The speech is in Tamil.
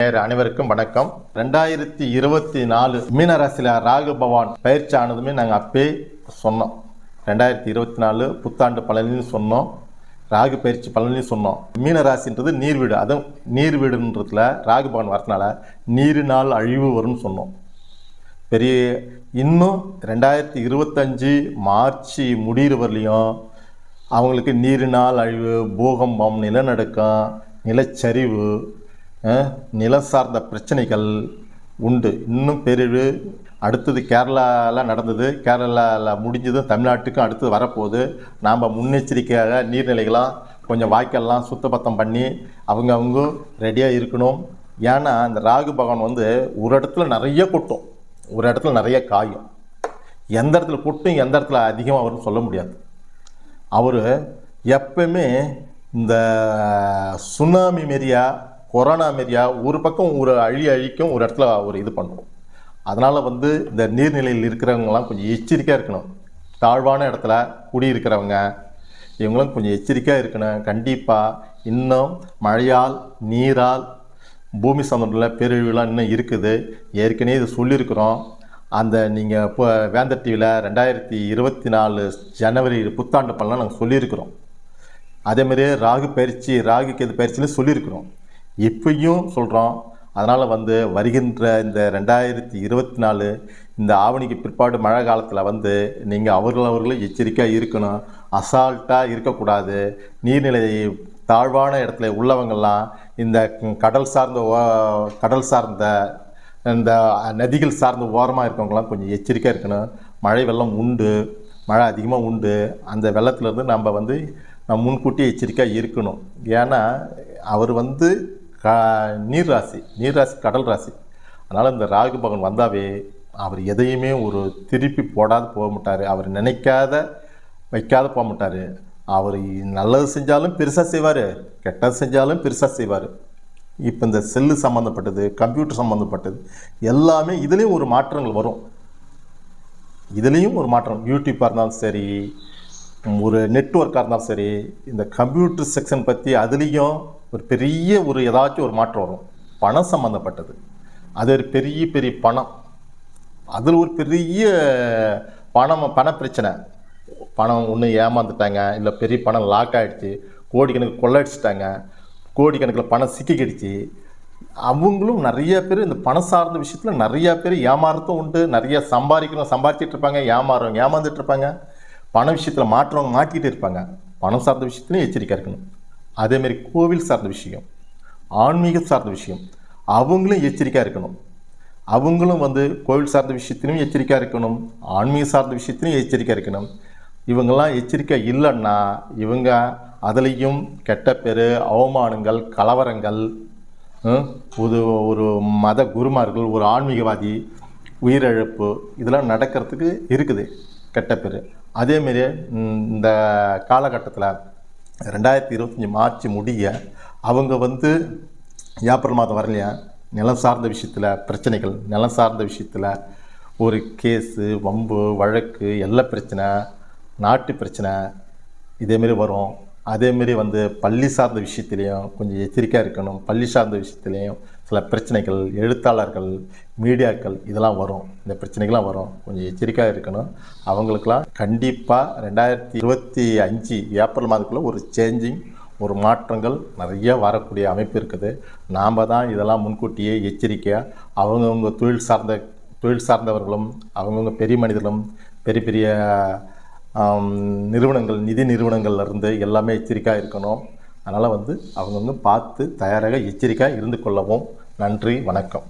நேயர் அனைவருக்கும் வணக்கம். ரெண்டாயிரத்தி இருபத்தி நாலு மீனராசியில் ராகு பவான் பயிற்சி ஆனதுமே நாங்கள் அப்பே சொன்னோம். ரெண்டாயிரத்தி இருபத்தி நாலு புத்தாண்டு பலனின்னு சொன்னோம். ராகு பயிற்சி பலனின்னு சொன்னோம். மீனராசின்றது நீர் வீடு. அதுவும் நீர் வீடுன்றதுல ராகு பவான் வரதுனால நீரினால் அழிவு வரும்னு சொன்னோம். பெரிய இன்னும் ரெண்டாயிரத்தி இருபத்தஞ்சி மார்ச் முடிகிற வரலையும் அவங்களுக்கு நீரினால் அழிவு பூகம்பம் நிலநடுக்கம் நிலச்சரிவு நிலம் சார்ந்த பிரச்சனைகள் உண்டு. இன்னும் பெரிவு அடுத்தது கேரளாவில் நடந்தது. கேரளாவில் முடிஞ்சதும் தமிழ்நாட்டுக்கும் அடுத்தது வரப்போகுது. நாம் முன்னெச்சரிக்கையாக நீர்நிலைகளாம் கொஞ்சம் வாய்க்கெல்லாம் சுத்தபத்தம் பண்ணி அவங்க அவங்க ரெடியாக இருக்கணும். ஏன்னா இந்த ராகு பகவான் வந்து ஒரு இடத்துல நிறைய கொட்டும். ஒரு இடத்துல நிறைய காயும். எந்த இடத்துல கொட்டும் எந்த இடத்துல அதிகமாக வரும்னு சொல்ல முடியாது. அவர் எப்பயுமே இந்த சுனாமி மாரியாக கொரோனா மாரியா ஒரு பக்கம் ஒரு அழி அழிக்கும் ஒரு இடத்துல ஒரு இது பண்ணும். அதனால் வந்து இந்த நீர்நிலையில் இருக்கிறவங்கலாம் கொஞ்சம் எச்சரிக்கையாக இருக்கணும். தாழ்வான இடத்துல குடியிருக்கிறவங்க இவங்களும் கொஞ்சம் எச்சரிக்கையாக இருக்கணும். கண்டிப்பாக இன்னும் மழையால் நீரால் பூமி சமநிலை பேரழிவுலாம் இன்னும் இருக்குது. ஏற்கனவே இது சொல்லியிருக்கிறோம். அந்த நீங்கள் இப்போ வேந்தர் டிவியில் ரெண்டாயிரத்தி இருபத்தி நாலு ஜனவரி புத்தாண்டு பலனாக நாங்கள் சொல்லியிருக்கிறோம். அதேமாரி ராகு பயிற்சி ராகு கேது பயிற்சின்னு சொல்லியிருக்கிறோம். இப்பையும் சொல்கிறோம் அதனால் வந்து வருகின்ற இந்த ரெண்டாயிரத்தி இருபத்தி நாலு இந்த ஆவணிக்கு பிற்பாடு மழை காலத்தில் வந்து நீங்கள் அவர்கள் அவர்களும் எச்சரிக்கையாக இருக்கணும். அசால்ட்டாக இருக்கக்கூடாது. நீர்நிலை தாழ்வான இடத்துல உள்ளவங்கள்லாம் இந்த கடல் சார்ந்த ஓ- கடல் சார்ந்த இந்த நதிகள் சார்ந்த ஓரமாக இருக்கவங்களாம் கொஞ்சம் எச்சரிக்கையாக இருக்கணும். மழை வெள்ளம் உண்டு. மழை அதிகமாக உண்டு. அந்த வெள்ளத்துலேருந்து நம்ம வந்து நம்ம முன்கூட்டியே எச்சரிக்கையாக இருக்கணும். ஏன்னா அவர் வந்து க நீர் ராசி நீர் ராசி கடல் ராசி. அதனால் இந்த ராகு பகவான் வந்தாவே அவர் எதையுமே ஒரு திருப்பி போடாது போக மாட்டார். அவர் நினைக்காத வைக்காத போக மாட்டார். அவர் நல்லது செஞ்சாலும் பெருசாக செய்வார் கெட்டது செஞ்சாலும் பெருசாக செய்வார். இப்போ இந்த செல்லு சம்மந்தப்பட்டது கம்ப்யூட்டர் சம்மந்தப்பட்டது எல்லாமே இதுலேயும் ஒரு மாற்றங்கள் வரும். இதுலேயும் ஒரு மாற்றம். யூடியூப்பாக இருந்தாலும் சரி ஒரு நெட்ஒர்க்காக இருந்தாலும் சரி இந்த கம்ப்யூட்டர் செக்ஷன் பற்றி அதுலேயும் ஒரு பெரிய ஒரு ஏதாச்சும் ஒரு மாற்றம் வரும். பணம் சம்மந்தப்பட்டது அது ஒரு பெரிய பெரிய பணம். அதில் ஒரு பெரிய பணம் பண பிரச்சனை. பணம் ஒன்று ஏமாந்துட்டாங்க. இல்லை பெரிய பணம் லாக் ஆகிடுச்சு கோடிக்கணக்கு கொள்ளடிச்சிட்டாங்க கோடிக்கணக்கில் பணம் சிக்கிக்கிடுச்சு. அவங்களும் நிறைய பேர் இந்த பணம் சார்ந்த விஷயத்தில் நிறைய பேர் ஏமாறதும் உண்டு. நிறைய சம்பாதிக்கணும் சம்பாதிச்சிட்டு இருப்பாங்க. ஏமாறுறவங்க ஏமாந்துட்டு இருப்பாங்க. பண விஷயத்தில் மாற்றவங்க மாட்டிக்கிட்டு இருப்பாங்க. பணம் சார்ந்த விஷயத்துலையும் எச்சரிக்கை இருக்கணும். அதேமாரி கோவில் சார்ந்த விஷயம் ஆன்மீகம் சார்ந்த விஷயம் அவங்களும் எச்சரிக்கையாக இருக்கணும். அவங்களும் வந்து கோவில் சார்ந்த விஷயத்திலும் எச்சரிக்கையாக இருக்கணும் ஆன்மீக சார்ந்த விஷயத்திலும் எச்சரிக்கையாக இருக்கணும். இவங்கெல்லாம் எச்சரிக்கை இல்லைன்னா இவங்க அதுலேயும் கெட்ட பேர் அவமானங்கள் கலவரங்கள் ஒரு ஒரு மத குருமார்கள் ஒரு ஆன்மீகவாதி உயிரிழப்பு இதெல்லாம் நடக்கிறதுக்கு இருக்குது கெட்ட பேர். அதேமாரி இந்த காலகட்டத்தில் ரெண்டாயிரத்தி இருபத்தஞ்சி மார்ச் முடிய அவங்க வந்து ஏப்ரல் மாதம் வரலையா? நிலம் சார்ந்த விஷயத்தில் பிரச்சனைகள் நிலம் சார்ந்த விஷயத்தில் ஒரு கேஸு வம்பு வழக்கு எல்லா பிரச்சனை நாட்டு பிரச்சனை இதேமாரி வரும். அதேமாரி வந்து பள்ளி சார்ந்த விஷயத்துலேயும் கொஞ்சம் எச்சரிக்கையாக இருக்கணும். பள்ளி சார்ந்த விஷயத்துலேயும் சில பிரச்சனைகள் எழுத்தாளர்கள் மீடியாக்கள் இதெல்லாம் வரும். இந்த பிரச்சனைகள்லாம் வரும். கொஞ்சம் எச்சரிக்கையாக இருக்கணும். அவங்களுக்கெல்லாம் கண்டிப்பாக ரெண்டாயிரத்தி இருபத்தி அஞ்சு ஏப்ரல் மாதத்துக்குள்ளே ஒரு சேஞ்சிங் ஒரு மாற்றங்கள் நிறைய வரக்கூடிய அமைப்பு இருக்குது. நாம் தான் இதெல்லாம் முன்கூட்டியே எச்சரிக்கையாக அவங்கவுங்க தொழில் சார்ந்த தொழில் சார்ந்தவர்களும் அவங்கவுங்க பெரிய மனிதர்களும் பெரிய பெரிய நிறுவனங்கள் நிதி நிறுவனங்கள்லேருந்து எல்லாமே எச்சரிக்கையாக இருக்கணும். அதனால் வந்து அவங்கவுங்க பார்த்து தயாராக எச்சரிக்கையாக இருந்து கொள்ளவும் நன்றி வணக்கம்.